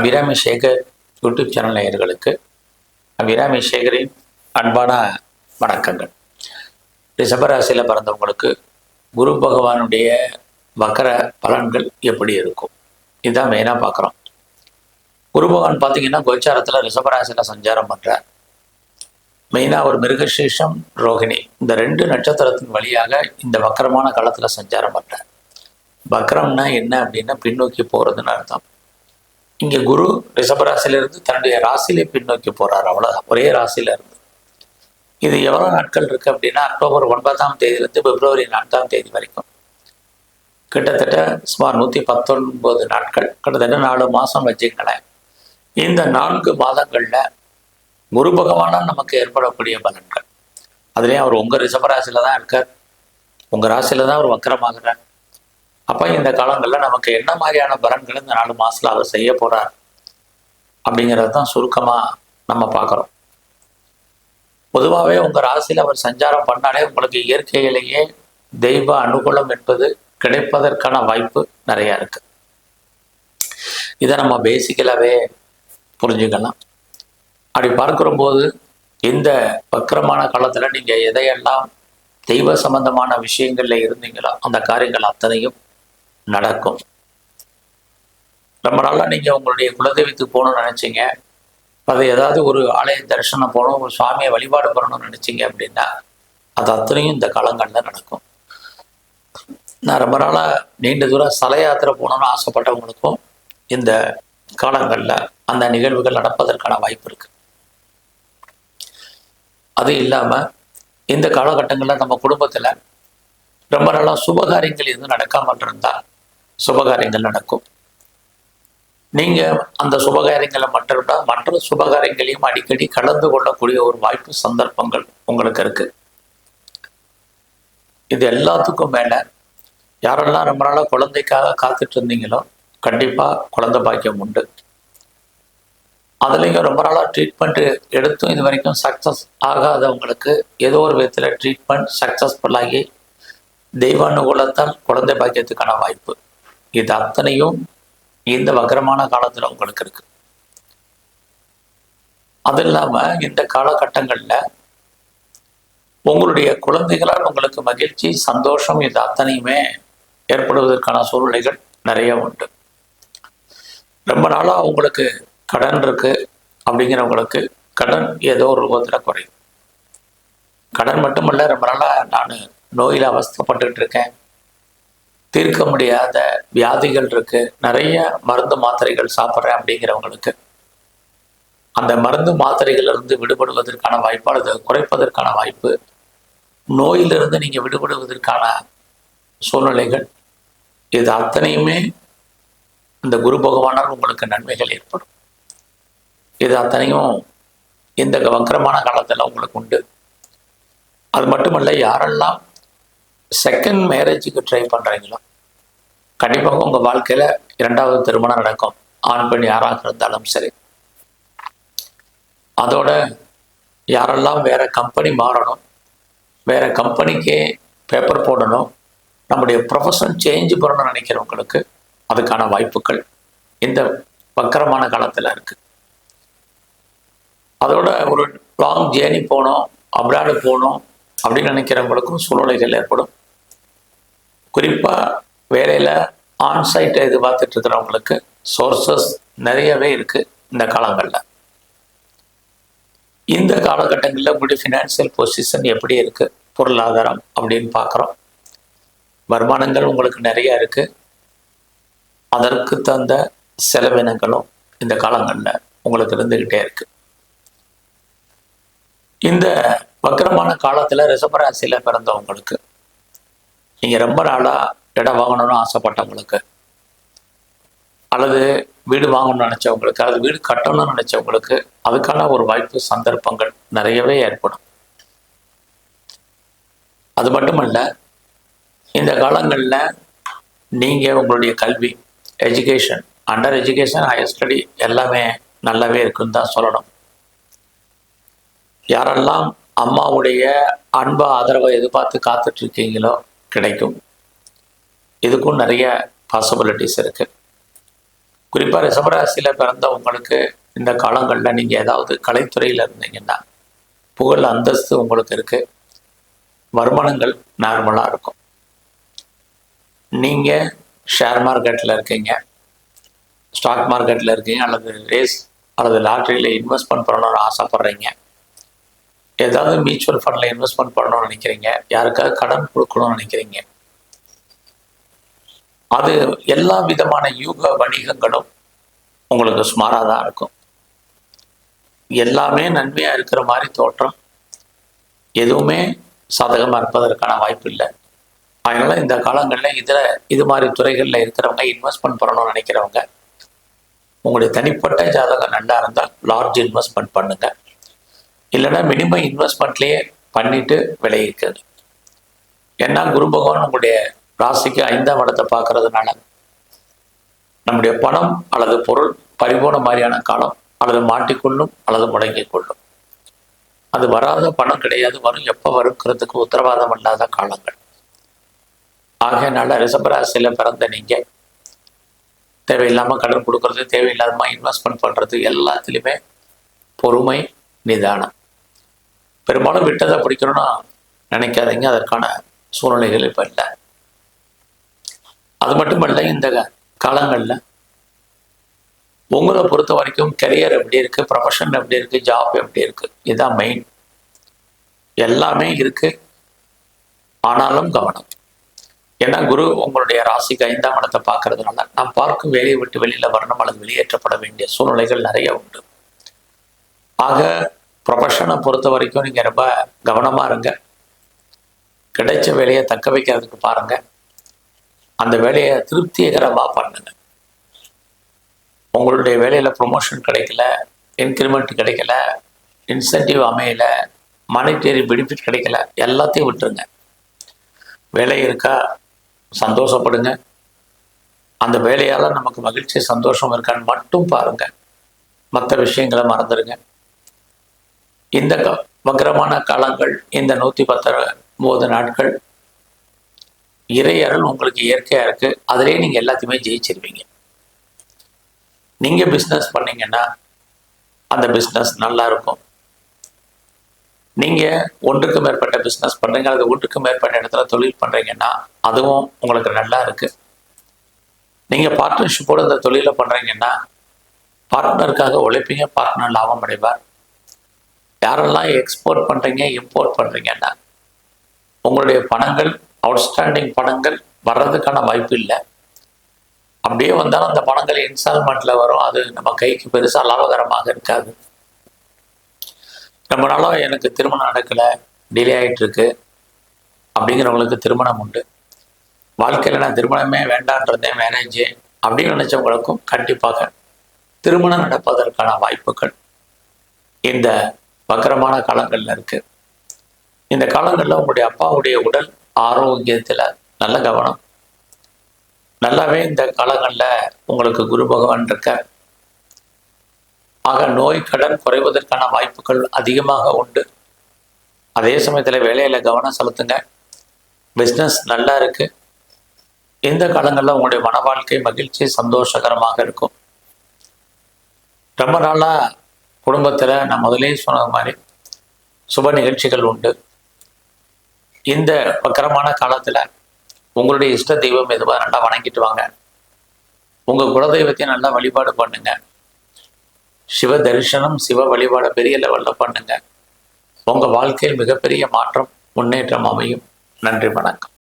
Abirami Sekar YouTube channel நேயர்களுக்கு அபிராமி சேகரின் அன்பான வணக்கங்கள். ரிஷபராசியில் பிறந்தவங்களுக்கு குரு பகவானுடைய வக்கர பலன்கள் எப்படி இருக்கும்? இதுதான் மெயினாக பார்க்குறோம். குரு பகவான் பார்த்தீங்கன்னா கோச்சாரத்தில் ரிஷபராசியில் சஞ்சாரம் பண்ணுறார் மெயினாக ஒரு மிருகசீஷம் ரோகிணி. இந்த ரெண்டு நட்சத்திரத்தின் வழியாக இந்த வக்கரமான காலத்தில் சஞ்சாரம் பண்ணுறார் வக்கரம்னா என்ன அப்படின்னா பின்னோக்கி போகிறதுன்னு அர்த்தம். இங்கே குரு ரிஷபராசிலிருந்து தன்னுடைய ராசியிலே பின்னோக்கி போகிறார் அவ்வளோதான் ஒரே ராசியில இருந்து. இது எவ்வளோ நாட்கள் இருக்குது அப்படின்னா அக்டோபர் ஒன்பதாம் தேதியிலிருந்து பிப்ரவரி நான்காம் தேதி வரைக்கும். கிட்டத்தட்ட சுமார் நூற்றி பத்தொன்பது நாட்கள் கிட்டத்தட்ட நாலு மாதம் வச்சுக்கங்களேன் இந்த நான்கு மாதங்களில் குரு பகவானால் நமக்கு ஏற்படக்கூடிய பலன்கள். அதுலேயும் அவர் உங்கள் ரிஷபராசியில் தான் இருக்கார். உங்கள் ராசியில் தான் அவர் வக்கரமாகிறார். அப்போ இந்த காலங்களில் நமக்கு என்ன மாதிரியான பலன்கள் இந்த நாலு மாதத்தில் அவர் செய்ய போகிறார் அப்படிங்கிறது தான் சுருக்கமாக நம்ம பார்க்குறோம். பொதுவாகவே உங்கள் ராசியில் அவர் சஞ்சாரம் பண்ணாலே உங்களுக்கு இயற்கையிலேயே தெய்வ அனுகூலம் என்பது கிடைப்பதற்கான வாய்ப்பு நிறையா இருக்கு. இதை நம்ம பேசிக்கலாகவே புரிஞ்சுக்கலாம். அப்படி பார்க்கிற போது இந்த வக்கரமான காலத்தில் நீங்கள் எதையெல்லாம் தெய்வ சம்பந்தமான விஷயங்களில் இருந்தீங்களோ அந்த காரியங்கள் அத்தனையும் நடக்கும். ரொம்ப நாளாக நீங்கள் உங்களுடைய குலதெய்வத்துக்கு போகணும்னு நினச்சிங்க. அது ஏதாவது ஒரு ஆலய தரிசனம் போகணும் ஒரு சுவாமியை வழிபாடு பண்ணணும்னு நினச்சிங்க அப்படின்னா அது அத்தனையும் இந்த காலங்களில் நடக்கும். நான் ரொம்ப நாளாக நீண்ட தூரம் சல யாத்திரை போகணும்னு ஆசைப்பட்டவங்களுக்கும் இந்த காலங்களில் அந்த நிகழ்வுகள் நடப்பதற்கான வாய்ப்பு இருக்கு. அது இல்லாமல் இந்த காலகட்டங்களில் நம்ம குடும்பத்தில் ரொம்ப நாளாக சுபகாரியங்கள் எதுவும் நடக்காமல் இருந்தால் சுபகாரியங்கள் நடக்கும். நீங்கள் அந்த சுபகாரியங்களை மட்டும் மற்ற சுபகாரியங்களையும் அடிக்கடி கலந்து கொள்ளக்கூடிய ஒரு வாய்ப்பு சந்தர்ப்பங்கள் உங்களுக்கு இருக்கு. இது எல்லாத்துக்கும் மேலே யாரெல்லாம் ரொம்ப நாளாக குழந்தைக்காக காத்துட்டு இருந்தீங்களோ கண்டிப்பாக குழந்தை பாக்கியம் உண்டு. அதுலேயும் ரொம்ப நாளாக ட்ரீட்மெண்ட் எடுத்தும் இது வரைக்கும் சக்ஸஸ் ஆகாதவங்களுக்கு ஏதோ ஒரு விதத்தில் ட்ரீட்மெண்ட் சக்ஸஸ்ஃபுல்லாகி தெய்வானுகூலத்தால் குழந்தை பாக்கியத்துக்கான வாய்ப்பு. இது அத்தனையும் இந்த வக்கரமான காலத்தில் உங்களுக்கு இருக்கு. அது இல்லாமல் இந்த காலகட்டங்களில் உங்களுடைய குழந்தைகளால் உங்களுக்கு மகிழ்ச்சி சந்தோஷம் இது அத்தனையுமே ஏற்படுவதற்கான சூழ்நிலைகள் நிறைய உண்டு. ரொம்ப நாளாக உங்களுக்கு கடன் இருக்கு அப்படிங்கிறவங்களுக்கு கடன் ஏதோ ஒரு ரூபத்தில் குறையும். கடன் மட்டுமல்ல ரொம்ப நாளாக நான் நோயில் அவஸ்தப்பட்டுக்கிட்டு இருக்கேன். தீர்க்க முடியாத வியாதிகள் இருக்கு. நிறைய மருந்து மாத்திரைகள் சாப்பிட்றேன் அப்படிங்கிறவங்களுக்கு அந்த மருந்து மாத்திரைகளிலிருந்து விடுபடுவதற்கான வாய்ப்பு அல்லது குறைப்பதற்கான வாய்ப்பு நோயிலிருந்து நீங்கள் விடுபடுவதற்கான சூழ்நிலைகள் இது அத்தனையுமே இந்த குரு பகவானால் உங்களுக்கு நன்மைகள் ஏற்படும். இது அத்தனையும் இந்த வக்கரமான காலத்தில் உங்களுக்கு உண்டு. அது மட்டுமல்ல யாரெல்லாம் செகண்ட் மேரேஜுக்கு ட்ரை பண்ணுறீங்களோ கண்டிப்பாக உங்கள் வாழ்க்கையில் இரண்டாவது திருமணம் நடக்கும். ஆண் பெண் யாராக இருந்தாலும் சரி. அதோட யாரெல்லாம் வேற கம்பெனி மாறணும் வேற கம்பெனிக்கே பேப்பர் போடணும் நம்முடைய ப்ரொஃபஷன் சேஞ்ச் பண்ணணும்னு நினைக்கிறவங்களுக்கு அதுக்கான வாய்ப்புகள் இந்த வக்கரமான காலத்தில் இருக்குது அதோட ஒரு லாங் ஜேர்னி போகணும் அப்ராடு போகணும் அப்படின்னு நினைக்கிறவங்களுக்கும் சூழ்நிலைகள் ஏற்படும். குறிப்பாக வேலையில் ஆன்சைட்டை எதிர்பார்த்துட்டு இருக்கிறவங்களுக்கு சோர்சஸ் நிறையவே இருக்குது இந்த காலங்களில். இந்த காலகட்டங்களில் உங்களுடைய ஃபினான்சியல் பொசிஷன் எப்படி இருக்குது பொருளாதாரம் அப்படின்னு பார்க்குறோம். வருமானங்கள் உங்களுக்கு நிறைய இருக்குது அதற்கு தந்த செலவினங்களும் இந்த காலங்களில் உங்களுக்கு இருந்துக்கிட்டே இருக்குது இந்த வக்கரமான காலத்தில் ரிசபராசியில் பிறந்தவங்களுக்கு நீங்கள் ரொம்ப நாளாக இடம் வாங்கணும்னு ஆசைப்பட்டவங்களுக்கு அல்லது வீடு வாங்கணும்னு நினச்சவங்களுக்கு அல்லது வீடு கட்டணும்னு நினச்சவங்களுக்கு அதுக்கான ஒரு வாய்ப்பு சந்தர்ப்பங்கள் நிறையவே ஏற்படும். அது மட்டுமல்ல இந்த காலங்களில் நீங்கள் உங்களுடைய கல்வி education under education higher study எல்லாமே நல்லாவே இருக்குன்னு தான் சொல்லணும். யாரெல்லாம் அம்மாவுடைய அன்பு ஆதரவை எதிர்பார்த்து காத்துட்டு இருக்கீங்களோ கிடைக்கும். இதுக்கும் நிறைய பாசிபிலிட்டிஸ் இருக்கு. குறிப்பாக ரிஷபராசியில் பிறந்த உங்களுக்கு இந்த காலங்களில் நீங்கள் ஏதாவது கலைத்துறையில் இருந்தீங்கன்னா புகழ் அந்தஸ்து உங்களுக்கு இருக்கு. வருமானங்கள் நார்மலாக இருக்கும். நீங்கள் ஷேர் மார்க்கெட்டில் இருக்கீங்க. ஸ்டாக் மார்க்கெட்டில் இருக்கீங்க அல்லது ரேஸ் அல்லது லாட்ரியில் இன்வெஸ்ட்மெண்ட் பண்ணணும்னு ஆசைப்பட்றீங்க. ஏதாவது மியூச்சுவல் ஃபண்டில் இன்வெஸ்ட்மெண்ட் பண்ணணும்னு நினைக்கிறீங்க யாருக்காக கடன் கொடுக்கணும்னு நினைக்கிறீங்க. அது எல்லா விதமான யூக வணிகங்களும் உங்களுக்கு சுமாராக தான் இருக்கும். எல்லாமே நன்மையாக இருக்கிற மாதிரி தோற்றம். எதுவுமே சாதகமாக இருப்பதற்கான வாய்ப்பு இல்லை. அதனால இந்த காலங்களில் இதில் இது மாதிரி துறைகளில் இருக்கிறவங்க இன்வெஸ்ட்மெண்ட் பண்ணணும்னு நினைக்கிறவங்க உங்களுடைய தனிப்பட்ட ஜாதகம் நல்லா இருந்தால் லார்ஜ் இன்வெஸ்ட்மெண்ட் பண்ணுங்கள் இல்லைன்னா மினிமம் இன்வெஸ்ட்மெண்ட்லேயே பண்ணிட்டு விளைவிக்கிறது ஏன்னா குரு பகவான் உங்களுடைய ராசிக்கு ஐந்தாம் இடத்தை பார்க்கறதுனால நம்முடைய பணம் அல்லது பொருள் பறிபோன மாதிரியான காலம் அல்லது மாட்டிக்கொள்ளும் அல்லது முடங்கிக் கொள்ளும் அது வராத பணம் கிடையாது. வரும் எப்போ வருங்கிறதுக்கு உத்தரவாதம் இல்லாத காலங்கள். ஆகையனால ரிசபராசியில் பிறந்த நீங்கள் தேவையில்லாமல் கடன் கொடுக்கறது தேவையில்லாமல் இன்வெஸ்ட்மெண்ட் பண்ணுறது எல்லாத்துலேயுமே பொறுமை நிதானம். பெரும்பாலும் விட்டதை பிடிக்கணும்னா நினைக்காதீங்க. அதற்கான சூழ்நிலைகள் இப்போ இல்லை. அது மட்டுமல்ல இந்த காலங்களில் உங்களை பொறுத்த வரைக்கும் கரியர் எப்படி இருக்கு ப்ரொஃபஷன் எப்படி இருக்கு ஜாப் எப்படி இருக்கு இதுதான் மெயின் எல்லாமே இருக்கு. ஆனாலும் கவனம். ஏன்னா குரு உங்களுடைய ராசிக்கு ஐந்தாம் இடத்தை பார்க்கறதுனால நாம் பார்க்கும் வேலையை விட்டு வெளியில வரணும் அல்லது வெளியேற்றப்பட வேண்டிய சூழ்நிலைகள் நிறைய உண்டு. ஆக ப்ரொஃபஷனை பொறுத்த வரைக்கும் நீங்கள் ரொம்ப கவனமாக இருங்க. கிடைச்ச வேலையை தக்க வைக்கிறதுக்கு பாருங்கள் அந்த வேலையை திருப்திகரமாக பண்ணுங்க. உங்களுடைய வேலையில் ப்ரொமோஷன் கிடைக்கல இன்க்ரிமெண்ட் கிடைக்கல இன்சென்டிவ் அமையல மானிட்டரி பெனிஃபிட் கிடைக்கல எல்லாத்தையும் விட்டுருங்க. வேலை இருக்கா? சந்தோஷப்படுங்க. அந்த வேலையால் நமக்கு மகிழ்ச்சி சந்தோஷம் இருக்கான்னு மட்டும் பாருங்கள் மற்ற விஷயங்களை மறந்துடுங்க இந்த க- வக்ரமான காலங்கள் இந்த நூற்றி பத்தொம்போது நாட்கள் இறையறல் உங்களுக்கு இயற்கையா இருக்கு. அதிலே நீங்க எல்லாத்தையுமே ஜெயிச்சிருவீங்க. நீங்க பிஸ்னஸ் பண்ணீங்கன்னா அந்த பிஸ்னஸ் நல்லா இருக்கும். நீங்க ஒன்றுக்கு மேற்பட்ட பிஸ்னஸ் பண்றீங்க அல்லது ஒன்றுக்கு மேற்பட்ட இடத்துல தொழில் பண்றீங்கன்னா அதுவும் உங்களுக்கு நல்லா இருக்கு. நீங்க பார்ட்னர்ஷிப்போடு இந்த தொழிலை பண்றீங்கன்னா பார்ட்னருக்காக உழைப்பீங்க பார்ட்னர் லாபம் அடைவார். யாரெல்லாம் எக்ஸ்போர்ட் பண்றீங்க இம்போர்ட் பண்றீங்கன்னா உங்களுடைய பணங்கள் அவுட்ஸ்டாண்டிங் பணங்கள் வர்றதுக்கான வாய்ப்பு இல்லை. அப்படியே வந்தாலும் அந்த பணங்கள் இன்ஸ்டால்மெண்ட்ல வரும். அது நம்ம கைக்கு பெருசா லாபகரமாக இருக்காது. ரொம்ப நாளா எனக்கு திருமணம் நடக்கல டிலே ஆயிட்டு இருக்கு அப்படிங்கிறவங்களுக்கு திருமணம் உண்டு. வாழ்க்கையில் நான் திருமணமே வேண்டான்றதே மேரேஜ் அப்படின்னு நினைச்சவங்களுக்கும் கண்டிப்பாக திருமணம் நடப்பதற்கான வாய்ப்புகள் இந்த வக்கரமான காலங்கள்ல இருக்கு. இந்த காலங்களில் உங்களுடைய அப்பாவுடைய உடல் ஆரோக்கியத்தில் நல்ல கவனம். நல்லாவே இந்த காலங்களில் உங்களுக்கு குரு பகவான் இருக்க ஆக நோய் கடன் குறைவதற்கான வாய்ப்புகள் அதிகமாக உண்டு. அதே சமயத்தில் வேலையில் கவனம் செலுத்துங்க. பிஸ்னஸ் நல்லா இருக்கு. இந்த காலங்களில் உங்களுடைய மன வாழ்க்கை மகிழ்ச்சி சந்தோஷகரமாக இருக்கும். ரொம்ப நாளாக குடும்பத்தில் நான் முதலே சொன்ன மாதிரி சுப நிகழ்ச்சிகள் உண்டு. இந்த வக்கரமான காலத்தில் உங்களுடைய இஷ்ட தெய்வம் எதுவாக நல்லா வணங்கிட்டு வாங்க. உங்கள் குலதெய்வத்தையும் நல்லா வழிபாடு பண்ணுங்க. சிவ தரிசனம் சிவ வழிபாடு பெரிய லெவலில் பண்ணுங்க. உங்கள் வாழ்க்கையில் மிகப்பெரிய மாற்றம் முன்னேற்றம் அமையும். நன்றி வணக்கம்.